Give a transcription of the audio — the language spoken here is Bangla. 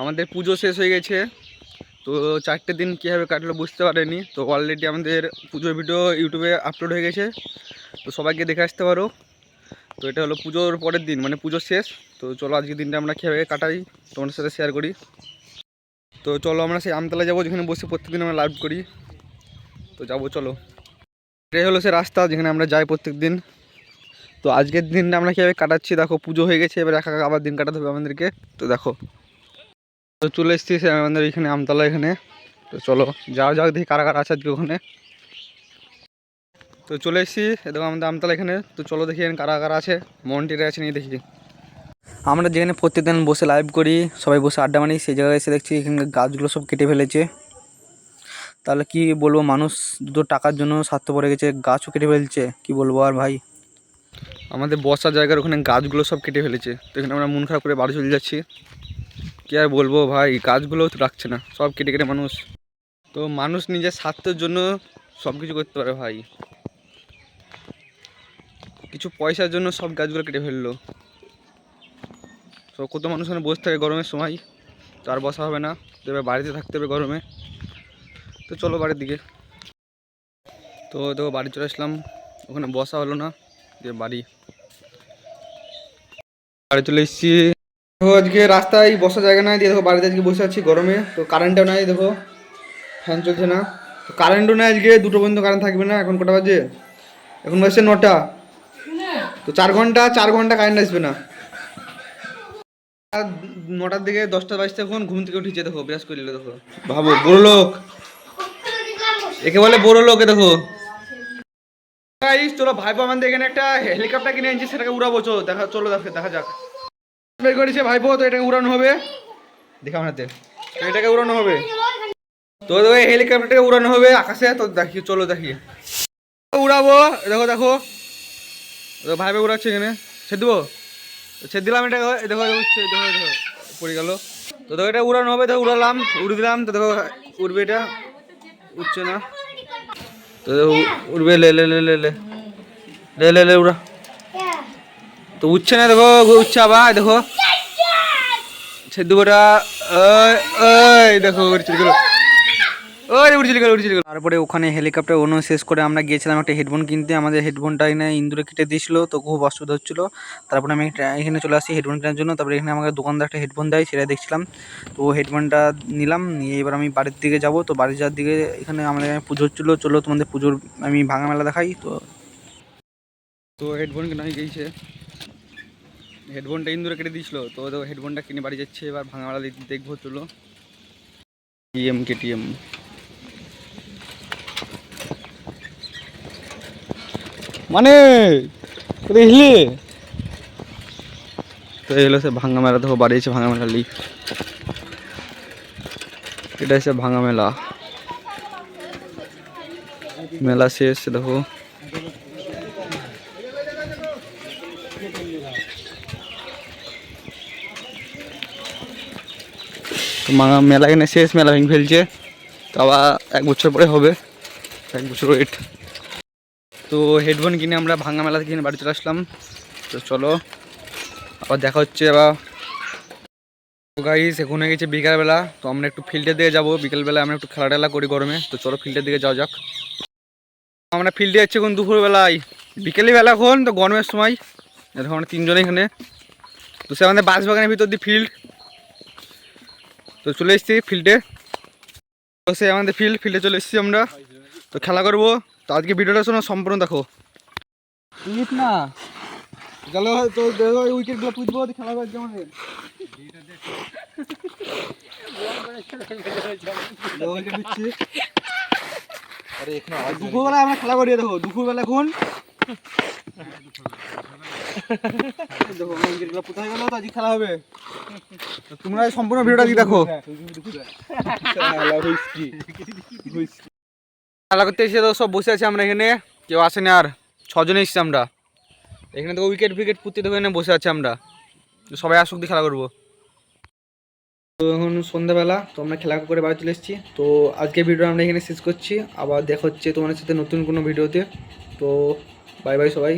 আমাদের পুজো শেষ হয়ে গেছে। তো চারটে দিন কীভাবে কাটলো বুঝতে পারেনি। তো অলরেডি আমাদের পুজোর ভিডিও ইউটিউবে আপলোড হয়ে গেছে। তো সবাইকে দেখে আসতে পারো। তো এটা হলো পুজোর পরের দিন মানে পুজো শেষ। তো চলো আজকের দিনটা আমরা কীভাবে কাটাই, তোমাদের সাথে শেয়ার করি। তো চলো আমরা সেই আমতলা যাব, যেখানে বসে প্রত্যেকদিন আমরা লাইভ করি। তো যাব, চলো। এটাই হলো সে রাস্তা, যেখানে আমরা যাই প্রত্যেক দিন তো আজকের দিনটা আমরা কীভাবে কাটাচ্ছি? দেখো, পুজো হয়ে গেছে, এবার একা আবার দিন কাটাতে হবে আমাদেরকে। তো দেখো, তো চলে এসেছি আমাদের এখানে, আমতলা এখানে। তো চলো যাওয়া যাক দেখি কারা কারা আছে আজকে ওখানে। তো চলে এসেছি দেখো আমাদের আমতলা এখানে। তো চলো দেখি এখানে কারা কারা আছে মন্টিরা আছে, নিয়ে দেখি। আমরা যেখানে প্রত্যেকদিন বসে লাইভ করি, সবাই বসে আড্ডা মারি, সেই জায়গায় এসে দেখছি এখানে গাছগুলো সব কেটে ফেলেছে। তাহলে কি বলব, মানুষ দুটো টাকার জন্য স্বার্থ পড়ে গেছে, গাছও কেটে ফেলছে, কি বলব আর ভাই? আমাদের বসার জায়গার ওখানে গাছগুলো সব কেটে ফেলেছে। তো এখানে আমরা মন খারাপ করে বাড়ি চলে যাচ্ছি। কি আর বলব ভাই, গাছগুলোও তো রাখছে না, সব কেটে কেটে মানুষ। তো মানুষ নিজের স্বার্থের জন্য সব কিছু করতে পারে ভাই। কিছু পয়সার জন্য সব গাছগুলো কেটে ফেলল। তো কত মানুষ এখানে বসে থাকে গরমের সময়, তো আর বসা হবে না। তো এবার বাড়িতে থাকতে হবে গরমে। তো চলো বাড়ির দিকে। তো দেখো বাড়ি চলে আসলাম। ওখানে বসা হলো না, যে বাড়ি। বাড়ি চলে এসেছি। দেখো আজকে রাস্তায় বসার জায়গা নাই, দিয়ে দেখো বাড়িতে আজকে বসে আছি গরমে। তো কারেন্টও নাই দেখো ফ্যান চলছে না। তো কারেন্টও নাই আজকে, দুটো পর্যন্ত কারেন্ট থাকবে না, এখন কটা বাজে? এখন বাজছে নটা। তো চার ঘণ্টা চার ঘণ্টা কারেন্ট আসবে না। নটার দিকে দশটা বাজতে এখন ঘুম থেকে উঠেছে, দেখো, বিরাজ করলে, দেখো। ভাবো বড় লোক একে বলে বড় লোক দেখো। গাইস চলো ভাইপো আমাদের এখানে একটা হেলিকপ্টার কিনে এনেছি, সেটাকে উড়াবো, চলো, দেখা চলো দেখা যাক। বের করেছে ভাইপো তো এটাকে উড়ানো হবে। দেখা আপনাদের তো এটাকে উড়ানো হবে। তো দেখো হেলিকপ্টারটাকে উড়ানো হবে আকাশে, তো দেখি, চলো দেখি। উড়াবো, দেখো দেখো। দেখো ভাইপো উড়াচ্ছে এখানে। ছেদ দেবো ছেদ দিলাম এটা দেখো দেখো দেখো দেখো, পড়ে গেল। তো দেখো, এটা উড়ানো হবে দেখো উড়ালাম, উড়ে দিলাম, তো দেখো, উড়বে এটা। উঠছে না। তো উড়বে লে লে লে লে লে। লে লে লে উড়া। তো উঠছে না দেখো উঠছে আবার দেখো। সে দেবোটা ওই ওই দেখো গেল তারপরে ওখানে হেলিকপ্টার অনু শেষ করে আমরা গিয়েছিলাম একটা হেডফোন কিনতে। আমাদের হেডফোনটা এখানে ইন্দুরে কেটে দিয়েছিল, তো খুব অসুবিধা হচ্ছিল। তারপরে আমি এখানে চলে আসি হেডফোন কেনার জন্য। তারপরে এখানে আমাকে দোকানদার একটা হেডফোন দেয় সেটা দেখছিলাম। তো হেডফোনটা নিলাম, নিয়ে এবার আমি বাড়ির দিকে যাব। তো বাড়ি যাওয়ার দিকে এখানে আমাদের পুজো হচ্ছিল। চলো তোমাদের পুজোর আমি ভাঙা মেলা দেখাই, তো। তো হেডফোন কেনা হয়ে গিয়েছে হেডফোনটা ইন্দুরে কেটে দিয়েছিল, তো হেডফোনটা কিনে বাড়ি যাচ্ছে। এবার ভাঙা মেলা দেখ- দেখব, চলো। টিএম কেটিএম মানে দেখলি তো এই হলো সে ভাঙ্গা মেলা, দেখো বাড়ি এসে ভাঙা মেলা লিখ এটা হচ্ছে ভাঙ্গা মেলা। মেলা শেষ, দেখো। মেলা এখানে শেষ, মেলা ভেঙে ফেলছে। তো আবার এক বছর পরে হবে। এক বছর ওয়েট তো হেডফোন কিনে আমরা ভাঙা মেলা কিনে বাড়ি চলে আসলাম। তো চলো, আবার দেখা হচ্ছে আবার। গাইস এখন হয়ে গেছে বিকালবেলা, তো আমরা একটু ফিল্ডের দিকে যাব। বিকেলবেলা আমরা একটু খেলা টেলা করি গরমে, তো চলো ফিল্ডের দিকে যাওয়া যাক। আমরা ফিল্ডে যাচ্ছি এখন দুপুরবেলায়। বিকেলে বেলা এখন, তো গরমের সময়। দেখো আমরা তিনজনে এখানে। তো সে আমাদের বাগানের ভিতর দিয়ে ফিল্ড তো চলে এসেছি ফিল্ডে তো সে আমাদের ফিল্ড ফিল্ডে চলে এসেছি আমরা। তো খেলা করব। তো আজকে ভিডিওটা শোনো সম্পূর্ণ দেখো। না। গেল তো দেখো উইকেটগুলো পুঁতবো খেলা আমাদের উইকেট দুপুরবেলা আমরা খেলা করি দেখো দুপুরবেলা এখন দেখো উইকেটগুলো গেল তো আজকে খেলা হবে। তোমরা সম্পূর্ণ ভিডিওটা দেখো। খেলা করতে এসে তো সব বসে আছি আমরা এখানে। কেউ আসেনি আর। ছজনে এসেছি আমরা। এখানে তো উইকেট ফিকেট পুঁতে তো এখানে বসে আছি আমরা। সবাই আসুক, দিয়ে খেলা করব। তো এখন সন্ধ্যাবেলা, তো আমরা খেলা করে বাড়ি চলে এসেছি। তো আজকে ভিডিও আমরা এখানে শেষ করছি। আবার দেখা হচ্ছে তোমাদের সাথে নতুন কোনো ভিডিওতে তো। বাই বাই সবাই।